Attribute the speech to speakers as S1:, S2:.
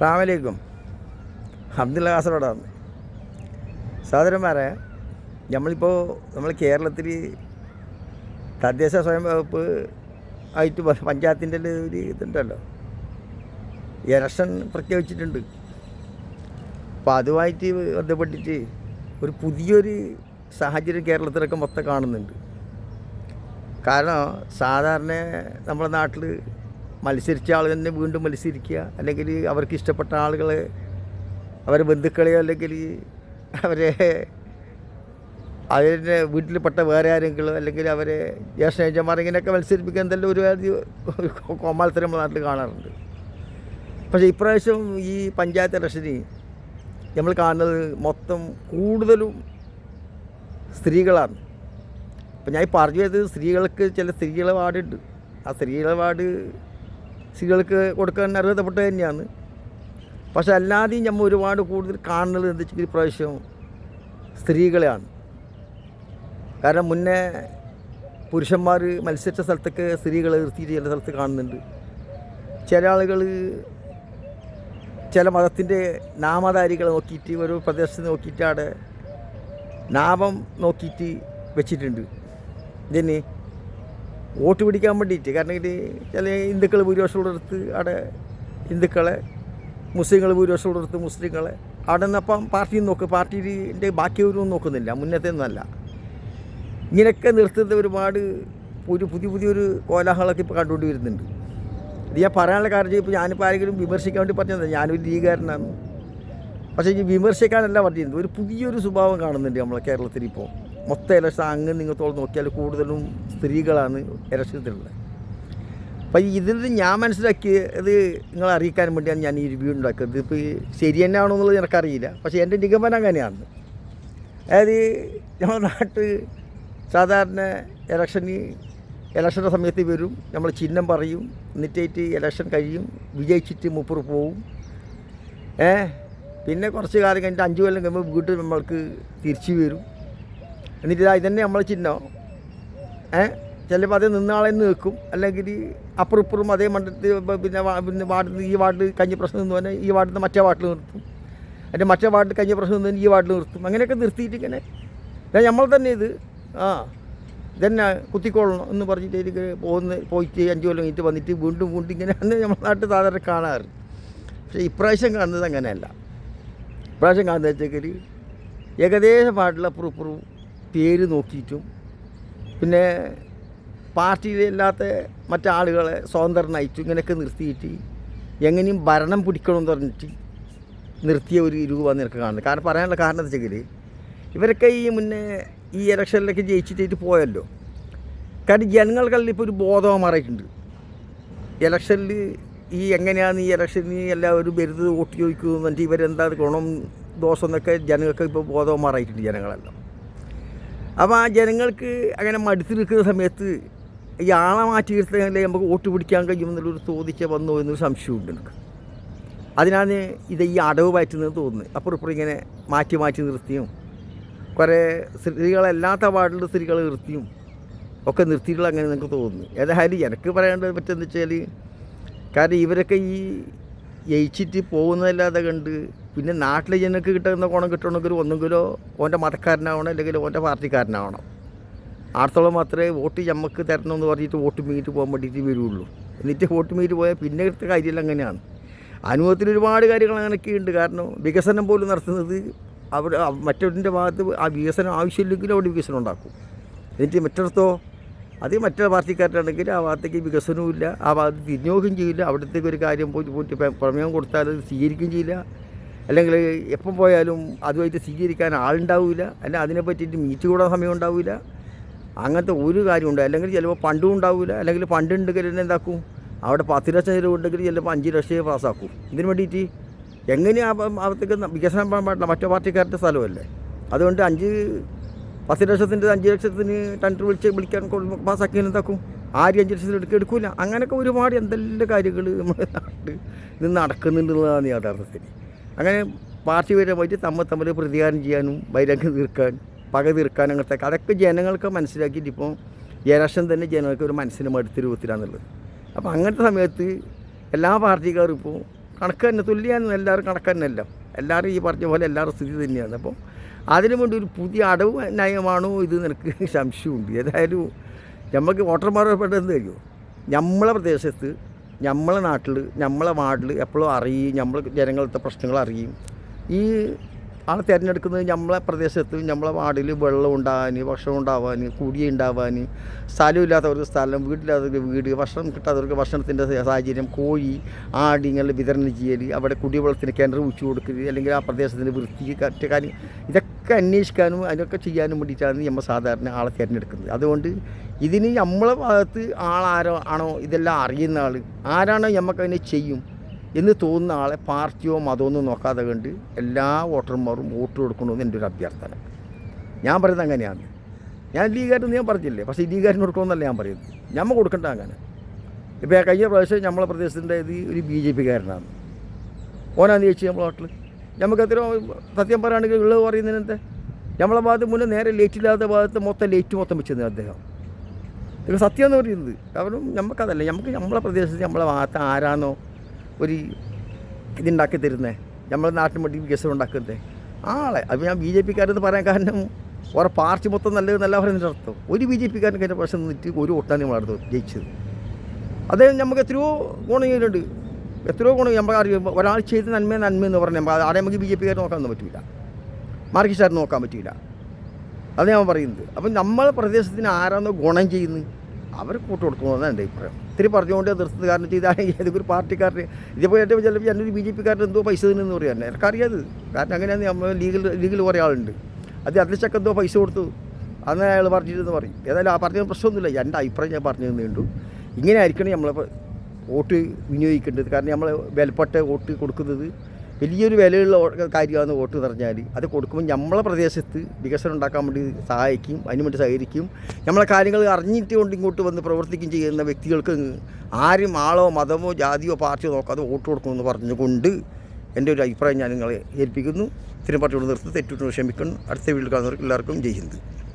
S1: അസ്സാമലൈക്കും അബ്ദുള്ള കാസർഗോഡാണ് സഹോദരന്മാരെ നമ്മളിപ്പോൾ നമ്മൾ കേരളത്തിൽ തദ്ദേശ സ്വയം വകുപ്പ് ആയിട്ട് പഞ്ചായത്തിന്റെ ഒരു ഇതുണ്ടല്ലോ. ഇലക്ഷൻ പ്രഖ്യാപിച്ചിട്ടുണ്ട്. അപ്പോൾ അതുമായിട്ട് ബന്ധപ്പെട്ടിട്ട് ഒരു പുതിയൊരു സാഹചര്യം കേരളത്തിലൊക്കെ മൊത്തം കാണുന്നുണ്ട്. കാരണം സാധാരണ നമ്മുടെ നാട്ടിൽ മത്സരിച്ച ആൾ തന്നെ വീണ്ടും മത്സരിക്കുക. അല്ലെങ്കിൽ അവർക്ക് ഇഷ്ടപ്പെട്ട ആളുകളെ അവരെ ബന്ധുക്കളെയോ അല്ലെങ്കിൽ അവരെ അവരുടെ വീട്ടിൽപ്പെട്ട വേറെ ആരെങ്കിലും അല്ലെങ്കിൽ അവരെ ജ്യേഷ്ഠേജന്മാർ ഇങ്ങനെയൊക്കെ മത്സരിപ്പിക്കാൻ എന്തെല്ലാം ഒരുപാട് കോമാത്സരം നമ്മൾ നാട്ടിൽ കാണാറുണ്ട്. പക്ഷേ ഇപ്രാവശ്യം ഈ പഞ്ചായത്ത് ഇലക്ഷന് നമ്മൾ കാണുന്നത് മൊത്തം കൂടുതലും സ്ത്രീകളാണ്. അപ്പം ഞാൻ പറഞ്ഞു വരുന്നത് സ്ത്രീകൾക്ക് ചില സ്ത്രീകളെ വാർഡുണ്ട്. ആ സ്ത്രീകളെ വാർഡ് സ്ത്രീകൾക്ക് കൊടുക്കാൻ അർഹതപ്പെട്ടത് തന്നെയാണ്. പക്ഷെ അല്ലാതെയും നമ്മൾ ഒരുപാട് കൂടുതൽ കാണുന്നത് എന്താ വെച്ചാൽ ഇപ്രാവശ്യം സ്ത്രീകളെയാണ്. കാരണം മുന്നേ പുരുഷന്മാർ മത്സരിച്ച സ്ഥലത്തൊക്കെ സ്ത്രീകളെ നിർത്തിയിട്ട് ചില സ്ഥലത്ത് കാണുന്നുണ്ട്. ചില ആളുകൾ ചില മതത്തിന്റെ നാമധാരികളെ നോക്കിയിട്ട് ഒരു പ്രദേശത്ത് നോക്കിയിട്ട് അവിടെ നാമം നോക്കിയിട്ട് വെച്ചിട്ടുണ്ട്. ഇതിന് വോട്ട് പിടിക്കാൻ വേണ്ടിയിട്ട്. കാരണം ഇത് ചില ഹിന്ദുക്കൾ ഭൂരിപക്ഷമുള്ളടത്ത് അവിടെ ഹിന്ദുക്കളെ മുസ്ലിങ്ങൾ ഭൂരിപക്ഷമുള്ളടത്ത് മുസ്ലിങ്ങളെ. അവിടെ നിന്നപ്പം പാർട്ടി നോക്ക് പാർട്ടിന്റെ ബാക്കിയൊന്നും നോക്കുന്നില്ല മുന്നത്തെ ഒന്നല്ല ഇങ്ങനെയൊക്കെ നിർത്തുന്ന ഒരുപാട് ഒരു പുതിയ പുതിയൊരു കോലാഹലമൊക്കെ ഇപ്പോൾ കണ്ടുകൊണ്ട് വരുന്നുണ്ട് ഇത് ഞാൻ പറയാനുള്ള കാര്യം ഇപ്പോൾ ഞാനിപ്പോൾ ആരെങ്കിലും വിമർശിക്കാൻ വേണ്ടി പറഞ്ഞത് ഞാനൊരു ലീഗുകാരനാണ്. പക്ഷേ ഈ വിമർശിക്കാനല്ല പറഞ്ഞിരുന്നത്. ഒരു പുതിയൊരു സ്വഭാവം കാണുന്നുണ്ട് നമ്മളെ കേരളത്തിൽ ഇപ്പോൾ മൊത്തം ഇലക്ഷൻ അങ്ങ് നിങ്ങത്തോളം നോക്കിയാൽ കൂടുതലും സ്ത്രീകളാണ് ഇലക്ഷനത്തിലുള്ളത് അപ്പം ഇതിൽ ഞാൻ മനസ്സിലാക്കിയത് നിങ്ങളെ അറിയിക്കാൻ വേണ്ടിയാണ് ഞാൻ ഈ റിവ്യൂ ഉണ്ടാക്കുന്നത് ഇപ്പോൾ ശരി ആണോ എന്നുള്ളത് എനിക്കറിയില്ല. പക്ഷേ എന്റെ നിഗമനം അങ്ങനെയാണ്. അതായത് നമ്മുടെ നാട്ടിൽ സാധാരണ ഇലക്ഷന് ഇലക്ഷന്റെ സമയത്ത് വരും. നമ്മൾ ചിഹ്നം പറയും. എന്നിട്ടായിട്ട് ഇലക്ഷൻ കഴിയും. വിജയിച്ചിട്ട് മുപ്പുറ പോവും. ഏ? പിന്നെ കുറച്ച് കാലം കഴിഞ്ഞിട്ട് അഞ്ച് കൊല്ലം കഴിയുമ്പോൾ വീട്ടിൽ നമ്മൾക്ക് തിരിച്ചു വരും. എന്നിട്ട് ഇതായി തന്നെ നമ്മളെ ചിഹ്നം. ചിലപ്പോൾ അതേ നിന്നാളെ നിൽക്കും അല്ലെങ്കിൽ അപ്പുറം ഇപ്പുറം അതേ മണ്ഡലത്തിൽ പിന്നെ പിന്നെ വാർഡിൽ നിന്ന് ഈ വാർഡ് കഴിഞ്ഞ പ്രശ്നം നിന്ന് പറഞ്ഞാൽ ഈ വാർഡിൽ നിന്ന് മറ്റേ വാർഡിൽ നിർത്തും. അതിന്റെ മറ്റേ വാർഡിൽ കഴിഞ്ഞ പ്രശ്നം നിന്ന് ഈ വാർഡിൽ നിർത്തും. അങ്ങനെയൊക്കെ നിർത്തിയിട്ട് ഇങ്ങനെ. നമ്മൾ തന്നെ ഇത് ആ ഇതന്നെ കുത്തിക്കൊള്ളണം എന്ന് പറഞ്ഞിട്ട് എനിക്ക് പോകുന്ന പോയിട്ട് അഞ്ച് കൊല്ലം കഴിഞ്ഞിട്ട് വന്നിട്ട് വീണ്ടും വീണ്ടും ഇങ്ങനെ നമ്മുടെ നാട്ടിൽ സാധാരണ കാണാറ്. പക്ഷേ ഇപ്രാവശ്യം കാണുന്നത് അങ്ങനെയല്ല. ഇപ്രാവശ്യം കാണുന്നത് വെച്ചെങ്കിൽ ഏകദേശം അപ്പുറപ്പുറം പേര് നോക്കിയിട്ടും പിന്നെ പാർട്ടിയിലില്ലാത്ത മറ്റാളുകളെ സ്വതന്ത്രനായിട്ടും ഇങ്ങനെയൊക്കെ നിർത്തിയിട്ട് എങ്ങനെയും ഭരണം പിടിക്കണമെന്ന് പറഞ്ഞിട്ട് നിർത്തിയ ഒരു രൂപ നിനക്ക് കാണുന്നത്. കാരണം പറയാനുള്ള കാരണം എന്താ വെച്ചെങ്കിൽ ഇവരൊക്കെ ഈ മുന്നേ ഈ ഇലക്ഷനിലൊക്കെ ജയിച്ചിട്ട് പോയല്ലോ. കാരണം ജനങ്ങൾക്കെല്ലാം ഇപ്പോൾ ഒരു ബോധം മാറിയിട്ടുണ്ട്. ഇലക്ഷനിൽ ഈ എങ്ങനെയാണ് ഈ ഇലക്ഷനിൽ എല്ലാവരും വരുന്നത് വോട്ട് ചോദിക്കുന്നു എന്നിട്ട് ഇവരെന്താ ഗുണം ദോഷം എന്നൊക്കെ ജനങ്ങൾക്ക് ഇപ്പോൾ ബോധം മാറിയിട്ടുണ്ട് ജനങ്ങളെല്ലാം. അപ്പോൾ ആ ജനങ്ങൾക്ക് അങ്ങനെ മടുത്ത് നിൽക്കുന്ന സമയത്ത് ഈ ആളെ മാറ്റി നിർത്തിയാലേ നമുക്ക് വോട്ട് പിടിക്കാൻ കഴിയുമെന്നുള്ളൊരു ചോദിച്ച വന്നു എന്നൊരു സംശയമുണ്ട് എനിക്ക്. അതിനാണ് ഇത് ഈ അടവ് പറ്റുന്നത് തോന്നുന്നത്. അപ്പുറം ഇപ്പുറം ഇങ്ങനെ മാറ്റി മാറ്റി നിർത്തിയും. കുറേ സ്ത്രീകളല്ലാത്ത വാർഡിൽ സ്ത്രീകൾ നിർത്തിയും. ഒക്കെ നിർത്തിയിട്ടുള്ള അങ്ങനെ നിങ്ങൾക്ക് തോന്നുന്നു. ഏതായാലും എനിക്ക് പറയേണ്ടത് പറ്റുമെന്ന് വെച്ചാൽ കാരണം ഇവരൊക്കെ ഈ ജയിച്ചിട്ട് പോകുന്നതല്ലാതെ കണ്ട് പിന്നെ നാട്ടിലെ ജനങ്ങൾക്ക് കിട്ടുന്ന ഗുണം കിട്ടണമെങ്കിൽ ഒന്നുകിലോ ഓന്റെ മതക്കാരനാവണം അല്ലെങ്കിൽ ഓന്റെ പാർട്ടിക്കാരനാവണം. ആടത്തോളം മാത്രമേ വോട്ട് ഞമ്മക്ക് തരണം എന്ന് പറഞ്ഞിട്ട് വോട്ട് മീറ്റ് പോകാൻ വേണ്ടിയിട്ട് വരുള്ളൂ. എന്നിട്ട് വോട്ട് മീറ്റ് പോയാൽ പിന്നെ എടുത്ത കാര്യമെല്ലാം അങ്ങനെയാണ്. അനുഭവത്തിൽ ഒരുപാട് കാര്യങ്ങൾ അങ്ങനെയൊക്കെ ഉണ്ട്. കാരണം വികസനം പോലും നടത്തുന്നത് അവിടെ മറ്റൊരിന്റെ ഭാഗത്ത് ആ വികസനം ആവശ്യമില്ലെങ്കിൽ അവിടെ വികസനം ഉണ്ടാക്കും. എന്നിട്ട് മറ്റിടത്തോ? അത് മറ്റേ പാർട്ടിക്കാരാണെങ്കിൽ ആ ഭാഗത്തേക്ക് വികസനവും ഇല്ല. ആ ഭാഗത്ത് തിരിഞ്ഞോക്കുകയും ചെയ്യില്ല. അവിടത്തേക്ക് ഒരു കാര്യം പോയിട്ട് പോയിട്ട് പ്രമേയം കൊടുത്താൽ അത് സ്വീകരിക്കുകയും ചെയ്യില്ല. അല്ലെങ്കിൽ എപ്പം പോയാലും അതുമായിട്ട് സ്വീകരിക്കാൻ ആളുണ്ടാവില്ല. അല്ല അതിനെ പറ്റിയിട്ട് മീറ്റ് കൂടാൻ സമയം ഉണ്ടാവില്ല അങ്ങനത്തെ ഒരു കാര്യം ഉണ്ട് അല്ലെങ്കിൽ ചിലപ്പോൾ പണ്ടും ഉണ്ടാവില്ല. അല്ലെങ്കിൽ പണ്ടുണ്ടെങ്കിൽ തന്നെ എന്താക്കും? അവിടെ പത്ത് ലക്ഷം ചിലവ് ഉണ്ടെങ്കിൽ ചിലപ്പോൾ അഞ്ച് ലക്ഷം പാസ്സാക്കും. ഇതിന് വേണ്ടിയിട്ട് എങ്ങനെയാണ് അവിടത്തേക്ക് വികസനം പോകാൻ പാടില്ല മറ്റേ പാർട്ടിക്കാരുടെ സ്ഥലമല്ലേ? അതുകൊണ്ട് അഞ്ച് പത്ത് ലക്ഷത്തിന്റെ അഞ്ച് ലക്ഷത്തിന് ടെൻഡർ വിളിച്ച് വിളിക്കാൻ പാസ്സാക്കിയാൽ എന്താക്കും? ആരും അഞ്ച് ലക്ഷത്തിന് എടുക്കുക എടുക്കില്ല അങ്ങനെയൊക്കെ ഒരുപാട് എന്തെല്ലാം കാര്യങ്ങൾ നമ്മുടെ നാട്ടിൽ ഇത് നടക്കുന്നുണ്ടെന്നുള്ളതാണ് യാഥാർത്ഥത്തിൽ അങ്ങനെ പാർട്ടി പരമായിട്ട് തമ്മിൽ തമ്മിൽ പ്രതികാരം ചെയ്യാനും വൈരാഗ്യം തീർക്കാൻ പക തീർക്കാൻ അങ്ങനത്തെ അതൊക്കെ ജനങ്ങൾക്ക് മനസ്സിലാക്കിയിട്ട് ഇപ്പോൾ ഇലക്ഷൻ തന്നെ ജനങ്ങൾക്ക് ഒരു മനസ്സിന് മടുത്ത രൂപത്തിലാണുള്ളത്. അപ്പോൾ അങ്ങനത്തെ സമയത്ത് എല്ലാ പാർട്ടിക്കാരും ഇപ്പോൾ കണക്ക് തന്നെ തുല്യാണ് എല്ലാവരും കണക്ക് തന്നെയല്ല എല്ലാവരും ഈ പറഞ്ഞ പോലെ എല്ലാവരും സ്ഥിതി തന്നെയാണ്. അപ്പോൾ അതിനു വേണ്ടി ഒരു പുതിയ അടവ് നയമാണോ ഇത് നിനക്ക് സംശയമുണ്ട്. ഏതായാലും നമുക്ക് വോട്ടർമാരെ പെട്ടെന്ന് കഴിയുമോ നമ്മളെ പ്രദേശത്ത് നമ്മളെ നാട്ടിൽ നമ്മളെ വാർഡിൽ എപ്പോഴും അറിയും നമ്മൾ ജനങ്ങളുടെ പ്രശ്നങ്ങൾ അറിയും. ഈ ആളെ തിരഞ്ഞെടുക്കുന്നത് നമ്മളെ പ്രദേശത്ത് നമ്മളെ വാർഡിൽ വെള്ളം ഉണ്ടാകാൻ ഭക്ഷണം ഉണ്ടാവാൻ കുടി ഉണ്ടാവാൻ സ്ഥലമില്ലാത്തവർക്ക് സ്ഥലം വീട്ടില്ലാത്തവർക്ക് വീട് ഭക്ഷണം കിട്ടാത്തവർക്ക് ഭക്ഷണത്തിന്റെ സാഹചര്യം കോഴി ആട് ഇങ്ങനെ വിതരണം ചെയ്യൽ അവിടെ കുടിവെള്ളത്തിന് കിണർ വെച്ച് കൊടുക്കൽ അല്ലെങ്കിൽ ആ പ്രദേശത്തിന്റെ വൃത്തി കറ്റ കാര്യം ഇതൊക്കെ അന്വേഷിക്കാനും അതിനൊക്കെ ചെയ്യാനും വേണ്ടിയിട്ടാണ് നമ്മൾ സാധാരണ ആളെ തിരഞ്ഞെടുക്കുന്നത്. അതുകൊണ്ട് ഇതിന് നമ്മളെ ഭാഗത്ത് ആളാരോ ആണോ ഇതെല്ലാം അറിയുന്ന ആൾ ആരാണോ നമുക്കതിനെ ചെയ്യും എന്ന് തോന്നുന്ന ആളെ പാർട്ടിയോ മതമോ ഒന്നും നോക്കാതെ കണ്ട് എല്ലാ വോട്ടർമാരും വോട്ട് കൊടുക്കണമെന്ന് എന്റെ ഒരു അഭ്യർത്ഥന. ഞാൻ പറയുന്നത് അങ്ങനെയാണ്. ഞാൻ ലീഗാരെന്ന് ഞാൻ പറഞ്ഞില്ലേ? പക്ഷേ ലീഗാരിന് കൊടുക്കണമെന്നല്ല ഞാൻ പറയുന്നത്. നമ്മൾ കൊടുക്കണ്ട അങ്ങനെ. ഇപ്പോൾ കഴിഞ്ഞ പ്രാവശ്യം നമ്മളെ പ്രദേശത്തിന്റെ ഇത് ഒരു ബി ജെ പിക്കാരനാണ്. ഓനാന്ന് ചോദിച്ചു നമ്മളെ നാട്ടിൽ നമുക്ക് എത്ര സത്യം പറയുകയാണെങ്കിൽ ഉള്ളത് പറയുന്നതിനെന്താ നമ്മളെ ഭാഗത്ത് മുന്നേ നേരെ ലേറ്റ് ഇല്ലാത്ത ഭാഗത്ത് മൊത്തം ലേറ്റ് മൊത്തം വെച്ചിരുന്നു അദ്ദേഹം. ഇത് സത്യം എന്ന് പറയുന്നത്. കാരണം നമുക്കതല്ല നമുക്ക് നമ്മളെ പ്രദേശത്ത് നമ്മളെ ഭാഗത്ത് ആരാണോ ഒരു ഇതുണ്ടാക്കി തരുന്നേ. നമ്മളെ നാട്ടിൽ വേണ്ടി വികസനം ഉണ്ടാക്കുന്നത് ആളെ അത് ഞാൻ ബി ജെ പിക്കാരെന്ന് പറയാൻ കാരണം ഓരോ പാർട്ടി മൊത്തം നല്ലതെന്നല്ല പറയുന്നതിന്റെ അർത്ഥം. ഒരു ബി ജെ പിക്കാരൻ കഴിഞ്ഞ പ്രാവശ്യം നിന്നിട്ട് ഒരു വോട്ടാണ് നമ്മൾ അടുത്ത് ജയിച്ചത്. അദ്ദേഹം നമുക്ക് എത്രയോ ഗുണം ചെയ്തിട്ടുണ്ട്. എത്രയോ ഗുണം നമ്മൾ അറിയാം ഒരാൾ ചെയ്ത നന്മ നന്മ എന്ന് പറഞ്ഞാൽ ആടെ നമുക്ക് ബി ജെ പിക്കാരെ നോക്കാനൊന്നും പറ്റില്ല. മാർക്കിസ്റ്റാരെ നോക്കാൻ പറ്റില്ല. അത് ഞാൻ പറയുന്നത്. അപ്പം നമ്മൾ പ്രദേശത്തിന് ആരാണോ ഗുണം ചെയ്യുന്നത്? അവർ കൂട്ട് കൊടുക്കണമെന്നാണ് എന്റെ അഭിപ്രായം. ഇത്തിരി പറഞ്ഞുകൊണ്ട് നിർത്തുന്നത് കാരണം ചെയ്താണെങ്കിൽ ഏതൊരു ഒരു പാർട്ടിക്കാരന് ഇതിപ്പോൾ ഏറ്റവും ചിലപ്പോൾ ഞാനൊരു ബി ജെ പിക്കാരൻ എന്തോ പൈസ തന്നെന്ന് പറയാൻ എനിക്കറിയാത് കാരണം അങ്ങനെയാണ് നമ്മൾ ലീഗൽ ലീഗൽ കുറേ ആളുണ്ട്. അത് അതിലച്ചൊക്കെ എന്തോ പൈസ കൊടുത്തു. അന്ന് അയാൾ പറഞ്ഞിരുന്ന് പറയും. ഏതായാലും ആ പറഞ്ഞ പ്രശ്നമൊന്നുമില്ല. എന്റെ അഭിപ്രായം ഞാൻ പറഞ്ഞു തന്നേണ്ടു ഇങ്ങനെ ആയിരിക്കണം നമ്മളിപ്പോൾ വോട്ട് വിനിയോഗിക്കേണ്ടത്. കാരണം നമ്മൾ വിലപ്പെട്ട വോട്ട് കൊടുക്കുന്നത് വലിയൊരു വിലയുള്ള കാര്യമാണ് വോട്ട് എന്ന് പറഞ്ഞാൽ. അത് കൊടുക്കുമ്പോൾ നമ്മളെ പ്രദേശത്ത് വികസനം ഉണ്ടാക്കാൻ വേണ്ടി സഹായിക്കും അതിന് വേണ്ടി സഹകരിക്കും. നമ്മളെ കാര്യങ്ങൾ അറിഞ്ഞിട്ട് കൊണ്ട് ഇങ്ങോട്ട് വന്ന് പ്രവർത്തിക്കുകയും ചെയ്യുന്ന വ്യക്തികൾക്ക് ആരും ആളോ മതമോ ജാതിയോ പാർട്ടിയോ നോക്കാതെ വോട്ട് കൊടുക്കുമെന്ന് പറഞ്ഞുകൊണ്ട് എന്റെ ഒരു അഭിപ്രായം ഞാൻ നിങ്ങളെ ഏൽപ്പിക്കുന്നു. പറഞ്ഞുകൊണ്ട് നിർത്തി തെറ്റിട്ട് ക്ഷമിക്കണം അടുത്ത വീട്ടിൽ കാണുന്നവർക്ക് എല്ലാവർക്കും ജയ്